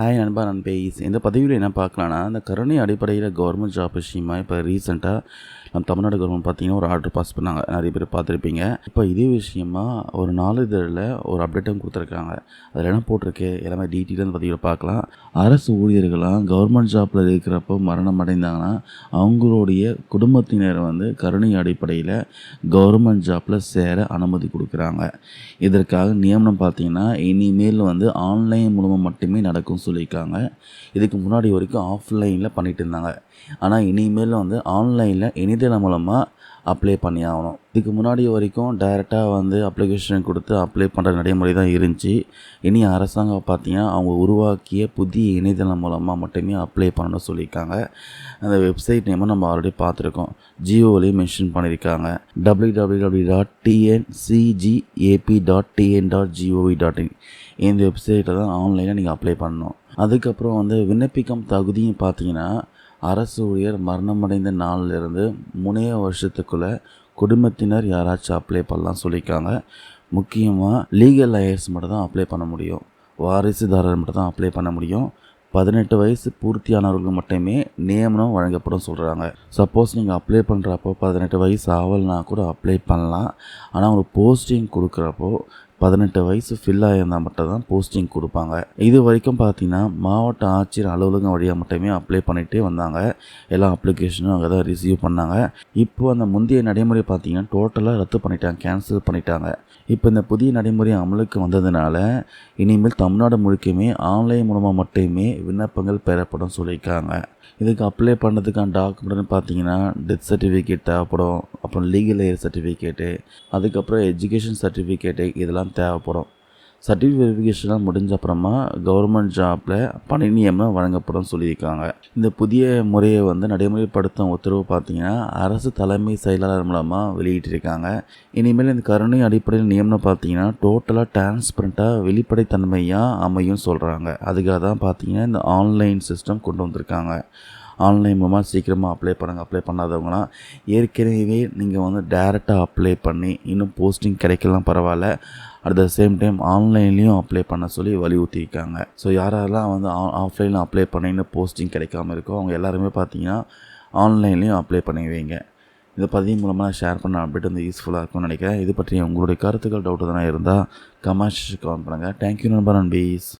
Hi நண்பா நண்பேஸ் இந்த பதவியில் என்ன பார்க்கலான்னா இந்த கருணை அடிப்படையில் கவர்மெண்ட் ஜாப் விஷயமா இப்போ ரீசெண்டாக நம்ம தமிழ்நாடு கவர்மெண்ட் பார்த்தீங்கன்னா ஒரு ஆர்டர் பாஸ் பண்ணாங்க. நிறைய பேர் பார்த்துருப்பீங்க. இப்போ இதே விஷயமா ஒரு நாளிதழில் ஒரு அப்டேட்டும் கொடுத்துருக்காங்க. அதில் என்ன போட்டிருக்கு? எல்லாமே டீட்டெயிலாக பதிவில் பார்க்கலாம். அரசு ஊழியர்களாம் கவர்மெண்ட் ஜாப்பில் இருக்கிறப்போ மரணம் அடைந்தாங்கன்னா அவங்களுடைய குடும்பத்தினர் வந்து கருணை அடிப்படையில் கவர்மெண்ட் ஜாப்பில் சேர அனுமதி கொடுக்குறாங்க. இதற்காக நியமனம் பார்த்தீங்கன்னா இனிமேல் வந்து ஆன்லைன் மூலமாக மட்டுமே நடக்கும் சொல்லியிருக்காங்க. இதுக்கு முன்னாடி வரைக்கும் ஆஃப்லைனில் பண்ணிட்டு இருந்தாங்க. ஆனால் இனிமேல் வந்து ஆன்லைனில் இணையதளம் மூலமாக அப்ளை பண்ணி ஆகணும். இதுக்கு முன்னாடி வரைக்கும் டைரெக்டாக வந்து அப்ளிகேஷன் கொடுத்து அப்ளை பண்ணுற நடைமுறை தான் இருந்துச்சு. இனி அரசாங்கம் பார்த்தீங்கன்னா அவங்க உருவாக்கிய புதிய இணையதளம் மூலமாக மட்டுமே அப்ளை பண்ணணும்னு சொல்லியிருக்காங்க. அந்த வெப்சைட் நேமும் நம்ம ஆல்ரெடி பார்த்துருக்கோம். ஜியோவிலையும் மென்ஷன் பண்ணியிருக்காங்க. W W W dot TNCGAP dot TN dot GOV dot in இந்த வெப்சைட்டில் தான் ஆன்லைனில் நீங்கள் அப்ளை பண்ணணும். அதுக்கப்புறம் வந்து விண்ணப்பிக்கும் தகுதியும் பார்த்தீங்கன்னா அரசு ஊழியர் மரணமடைந்த நாளிலிருந்து முனைய வருஷத்துக்குள்ளே குடும்பத்தினர் யாராச்சும் அப்ளை பண்ணலாம் சொல்லியிருக்காங்க. முக்கியமாக லீகல் லயர்ஸ் மட்டும் தான் அப்ளை பண்ண முடியும். வாரிசுதாரர் மட்டும் தான் அப்ளை பண்ண முடியும். பதினெட்டு வயசு பூர்த்தியானவர்களுக்கு மட்டுமே நியமனம் வழங்கப்படும் சொல்கிறாங்க சப்போஸ் நீங்கள் அப்ளை பண்ணுறப்போ பதினெட்டு வயசு ஆகலைனா கூட அப்ளை பண்ணலாம். ஆனால் ஒரு போஸ்டிங் கொடுக்குறப்போ பதினெட்டு வயசு ஃபில் ஆகியிருந்தால் மட்டும் தான் போஸ்டிங் கொடுப்பாங்க. இது வரைக்கும் பார்த்தீங்கன்னா மாவட்ட ஆட்சியர் அலுவலகம் வழியாக மட்டுமே அப்ளை பண்ணிகிட்டே வந்தாங்க. எல்லா அப்ளிகேஷனும் அங்கே தான் ரிசீவ் பண்ணாங்க. இப்போ அந்த முந்தைய நடைமுறை பார்த்தீங்கன்னா டோட்டலாக ரத்து பண்ணிட்டாங்க கேன்சல் பண்ணிட்டாங்க. இப்போ இந்த புதிய நடைமுறை அமலுக்கு வந்ததுனால இனிமேல் தமிழ்நாடு முழுக்கமே ஆன்லைன் மூலமாக மட்டுமே விண்ணப்பங்கள் பெறப்படும் சொல்லியிருக்காங்க. இதுக்கு அப்ளை பண்ணுறதுக்கான டாக்குமெண்ட்னு பார்த்தீங்கன்னா டெத் சர்டிஃபிகேட் தேவைப்படும். அப்புறம் லீகல் ஏர் சர்டிஃபிகேட்டு அதுக்கப்புறம் எஜுகேஷன் சர்டிஃபிகேட்டு இதெல்லாம் தேவைப்படும். சர்டிஃபிகேட் வெரிஃபிகேஷன்லாம் முடிஞ்ச அப்புறமா கவர்மெண்ட் ஜாப்பில் பணி நியமனம் வழங்கப்படும் சொல்லியிருக்காங்க. இந்த புதிய முறையை வந்து நடைமுறைப்படுத்தும் உத்தரவு பார்த்தீங்கன்னா அரசு தலைமை செயலாளர் மூலமாக வெளியிட்டிருக்காங்க. இனிமேல் இந்த கருணை அடிப்படையில் நியமனம் பார்த்தீங்கன்னா டோட்டலாக டிரான்ஸ்பரண்ட்டாக வெளிப்படைத்தன்மையாக அமையும் சொல்கிறாங்க அதுக்காக தான் பார்த்தீங்கன்னா இந்த ஆன்லைன் சிஸ்டம் கொண்டு வந்திருக்காங்க. ஆன்லைன் மூலமாக சீக்கிரமாக அப்ளை பண்ணுங்கள் அப்ளை பண்ணாதவங்களாம் ஏற்கனவே நீங்கள் வந்து டேரெக்டாக அப்ளை பண்ணி இன்னும் போஸ்டிங் கிடைக்கலாம் பரவாயில்ல. அட் த சேம் டைம் ஆன்லைன்லேயும் அப்ளை பண்ண சொல்லி வலியுறுத்தியிருக்காங்க ஸோ யாரெல்லாம் வந்து ஆஃப்லைனில் அப்ளை பண்ணி இன்னும் போஸ்டிங் கிடைக்காம இருக்கோ அவங்க எல்லாருமே பார்த்தீங்கன்னா ஆன்லைன்லேயும் அப்ளை பண்ணி வைங்க. இந்த பதிவு மூலமாக ஷேர் பண்ண அப்டேட் வந்து யூஸ்ஃபுல்லாக இருக்கும்னு நினைக்கிறேன். இது பற்றி உங்களுடைய கருத்துக்கள் டவுட் எதனா இருந்தால் கமெண்ட்ஸ் கமெண்ட் பண்ணுங்கள் தேங்க்யூ நண்பர் அண்ட் பீஸ்